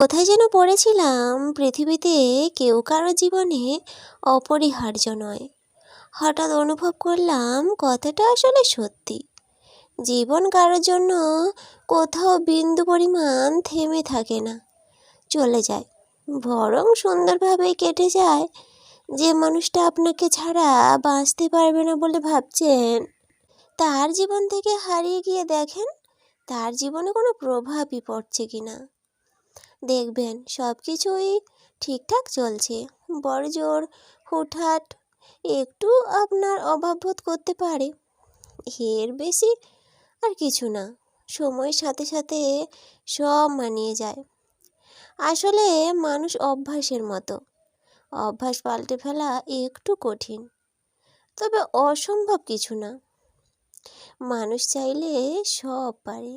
কোথায় যেন পড়েছিলাম পৃথিবীতে কেউ কারও জীবনে অপরিহার্য নয়। হঠাৎ অনুভব করলাম কথাটা আসলে সত্যি। জীবন কারোর জন্য কোথাও বিন্দু পরিমাণ থেমে থাকে না। চলে যায়, বরং সুন্দরভাবে কেটে যায়। যে মানুষটা আপনাকে ছাড়া বাঁচতে পারবে না বলে ভাবছেন, তার জীবন থেকে হারিয়ে গিয়ে দেখেন, তার জীবনে কোনো প্রভাবই পড়ছে কি না দেখবেন সব কিছুই ঠিকঠাক চলছে। বড় জোর হুটহাট একটু আপনার অভাব বোধ করতে পারে। এর বেশি আর কিছু না, সময়ের সাথে সাথে সব মানিয়ে যায়। আসলে মানুষ অভ্যাসের মতো, অভ্যাস পাল্টে ফেলা একটু কঠিন, তবে অসম্ভব কিছু না। মানুষ চাইলে সব পারে।